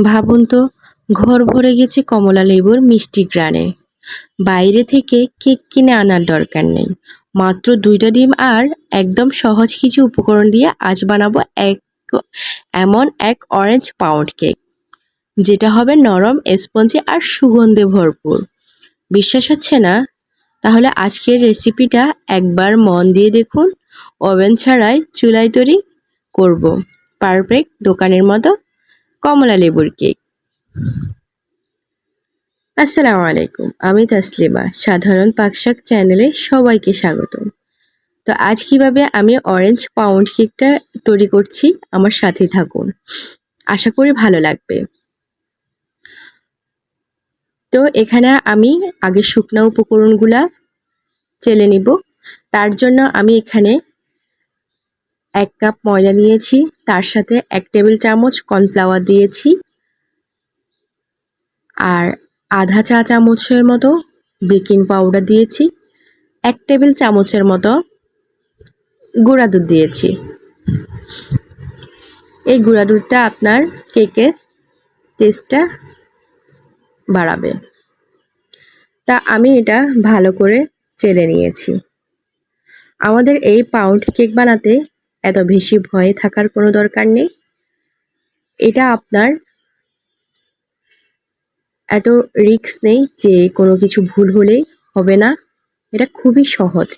ভাবুন তো, ঘর ভরে গেছে কমলা লেবুর মিষ্টি গ্রানে। বাইরে থেকে কেক কিনে আনার দরকার নেই। মাত্র দুইটা ডিম আর একদম সহজ কিছু উপকরণ দিয়ে আজ বানাবো এক, এমন এক অরেঞ্জ পাউন্ড কেক যেটা হবে নরম, স্পঞ্জি আর সুগন্ধে ভরপুর। বিশ্বাস হচ্ছে না? তাহলে আজকের রেসিপিটা একবার মন দিয়ে দেখুন। ওভেন ছাড়াই চুলায় তৈরি করব। পারফেক্ট দোকানের মতো কমলা লেবুর কেক। আসসালামু আলাইকুম, আমি তাসলিমা, সাধারণ পাকশাক চ্যানেলে সবাইকে স্বাগত তো আজ কীভাবে আমি অরেঞ্জ পাউন্ড কেকটা তৈরি করছি, আমার সাথে থাকুন। আশা করি ভালো লাগবে। তো এখানে আমি আগে শুকনা উপকরণগুলা চেলে নিব। তার জন্য আমি এখানে এক কাপ ময়দা নিয়েছি, তার সাথে এক টেবিল চামচ কর্নফ্লাওয়ার দিয়েছি আর আধা চা চামচের মতো বেকিং পাউডার দিয়েছি, এক টেবিল চামচের মতো গুঁড়া দুধ দিয়েছি। এই গুঁড়া দুধটা আপনার কেকের টেস্টটা বাড়াবে। তা আমি এটা ভালো করে চেলে নিয়েছি। আমাদের এই পাউন্ড কেক বানাতে এত বেশি ভয়ে থাকার কোনো দরকার নেই। এটা আপনার এত রিক্স নেই যে কোনো কিছু ভুল হলে হবে না। এটা খুবই সহজ।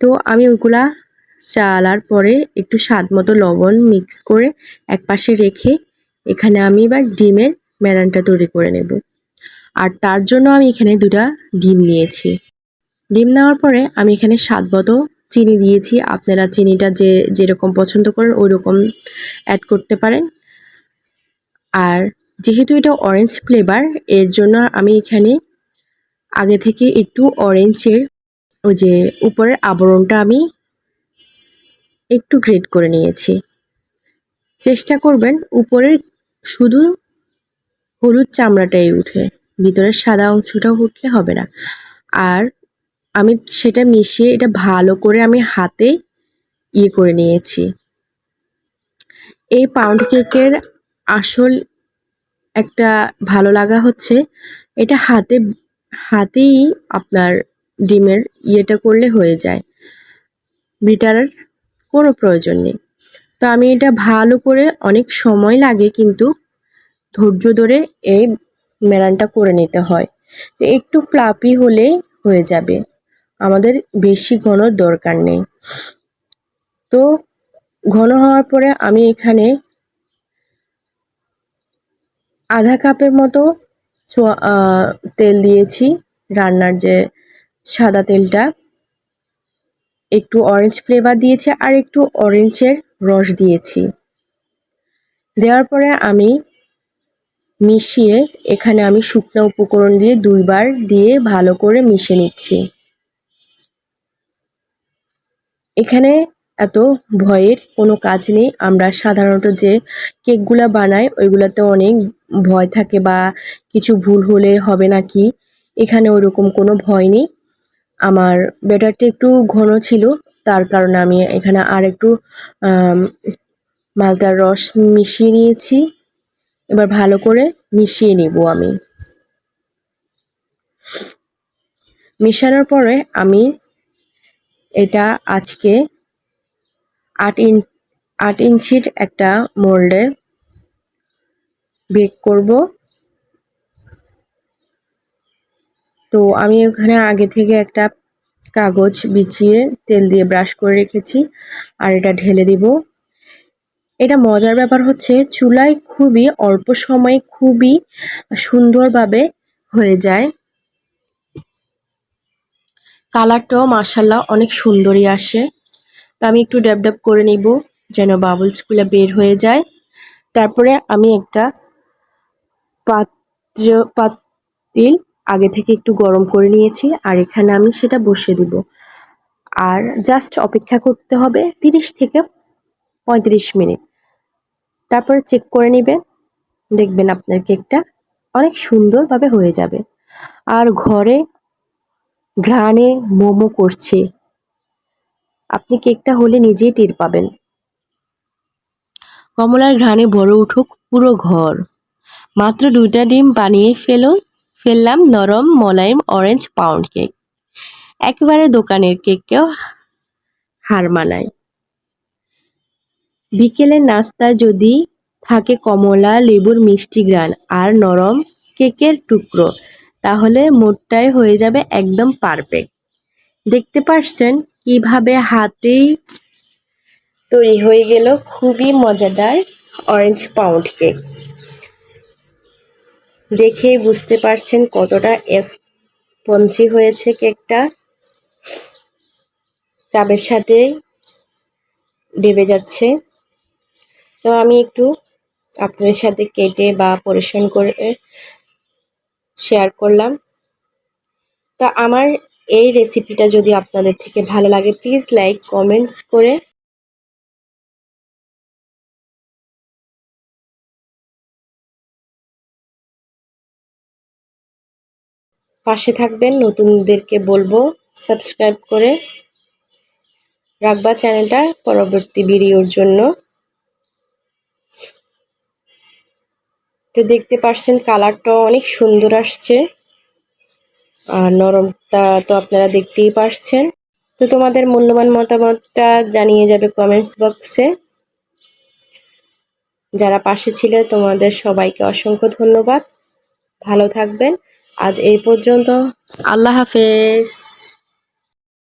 তো আমি ওগুলা চালার পরে একটু স্বাদ মতো লবণ মিক্স করে এক পাশে রেখে এখানে আমি এবার ডিমের ম্যারানটা তৈরি করে নেব। আর তার জন্য আমি এখানে দুটা ডিম নিয়েছি। ডিম নেওয়ার পরে আমি এখানে স্বাদ মতো চিনি দিয়েছি। আপনারা চিনিটা যে, যেরকম পছন্দ করেন ওই রকম অ্যাড করতে পারেন। আর যেহেতু এটা অরেঞ্জ ফ্লেভার এর জন্য আমি এখানে আগে থেকে একটু অরেঞ্জের ওই যে উপরের আবরণটা আমি একটু গ্রেড করে নিয়েছি। চেষ্টা করবেন উপরের শুধু হলুদ চামড়াটাই উঠে, ভিতরের সাদা অংশটা উঠলে হবে না। আর আমি সেটা মিশিয়ে এটা ভালো করে আমি হাতে ইয়ে করে নিয়েছি। এই পাউন্ড কেকের আসল একটা ভালো লাগা হচ্ছে, এটা হাতে, হাতেই আপনার ডিমের ইয়েটা করলে হয়ে যায়। বিটারের কোনো প্রয়োজন নেই। তো আমি এটা ভালো করে অনেক সময় লাগে কিন্তু ধৈর্য ধরে এই মেরানটা করে নিতে হয়। তো একটু প্লাপি হলে হয়ে যাবে। আমাদের বেশি ঘন দরকার নেই। তো ঘন হওয়ার পরে আমি এখানে আধা কাপের মতো তেল দিয়েছি। রান্নার যে সাদা তেলটা, একটু অরেঞ্জ ফ্লেভার দিয়েছি আর একটু অরেঞ্জের রস দিয়েছি। দেওয়ার পরে আমি মিশিয়ে এখানে আমি শুকনো উপকরণ দিয়ে দুইবার দিয়ে ভালো করে মিশে নিচ্ছি। এখানে এত ভয়ের কোনো কাজ নেই। আমরা সাধারণত যে কেকগুলা বানাই, ওইগুলাতে অনেক ভয় থাকে বা কিছু ভুল হলে হবে না কি? এখানে ওরকম কোনো ভয় নেই। আমার ব্যাটারটা একটু ঘন ছিল, তার কারণে আমি এখানে আর একটু মালটার রস মিশিয়ে নিয়েছি। এবার ভালো করে মিশিয়ে নিব আমি। মিশানোর পরে আমি এটা আজকে আট ইন, আট ইঞ্চির একটা মোল্ডে বেক করব। তো আমি ওখানে আগে থেকে একটা কাগজ বিছিয়ে তেল দিয়ে ব্রাশ করে রেখেছি আর এটা ঢেলে দিব। এটা মজার ব্যাপার হচ্ছে চুলায় খুবই অল্প সময়ে খুবই সুন্দরভাবে হয়ে যায়। কালারটাও মার্শাল্লাহ অনেক সুন্দরই আসে। তো আমি একটু ড্যাব ড্যাব করে নিব যেন বাবলসগুলো বের হয়ে যায়। তারপরে আমি একটা পাত্র, পাতিল আগে থেকে একটু গরম করে নিয়েছি আর এখানে আমি সেটা বসিয়ে দিব। আর জাস্ট অপেক্ষা করতে হবে তিরিশ থেকে পঁয়ত্রিশ মিনিট। তারপরে চেক করে নেবেন, দেখবেন আপনার কেকটা অনেক সুন্দরভাবে হয়ে যাবে। আর ঘরে ঘ্রাণে মোমো করছে। আপনি কেকটা হলে নিজেই টের পাবেন। কমলার ঘ্রাণে ভরে উঠুক পুরো ঘর। মাত্র দুইটা ডিম বানিয়ে ফেলো ফেললাম নরম মোলায়েম অরেঞ্জ পাউন্ড কেক। একেবারে দোকানের কেককেও হার মানায়। বিকেলের নাস্তা যদি থাকে কমলা, লেবুর মিষ্টি গ্রান আর নরম কেকের টুকরো। তাহলে মোটটাই হয়ে যাবে একদম পারফেক্ট দেখতে পাচ্ছেন কীভাবে হাতেই তৈরি হয়ে গেল খুবই মজাদার অরেঞ্জ পাউন্ড কেক দেখেই বুঝতে পারছেন কতটা স্পঞ্জি হয়েছে কেকটা চাপের সাথে ডেবে যাচ্ছে। তো আমি একটু আপনাদের সাথে কেটে বা পরিবেশন করে শেয়ার করলাম। তা আমার এই রেসিপিটা যদি আপনাদের থেকে ভালো লাগে প্লিজ লাইক কমেন্টস করে পাশে থাকবেন। নতুনদেরকে বলব সাবস্ক্রাইব করে রাখবা চ্যানেলটা পরবর্তী ভিডিওর জন্য। তো দেখতে পাচ্ছেন কালারটা অনেক সুন্দর আসছে। আর নরমটা তো আপনারা দেখতেই পারছেন। তো তোমাদের মূল্যবান মতামতটা জানিয়ে যাবে কমেন্টস বক্সে যারা পাশে ছিলে তোমাদের সবাইকে অসংখ্য ধন্যবাদ। ভালো থাকবেন। আজ এই পর্যন্ত। আল্লাহ হাফেজ।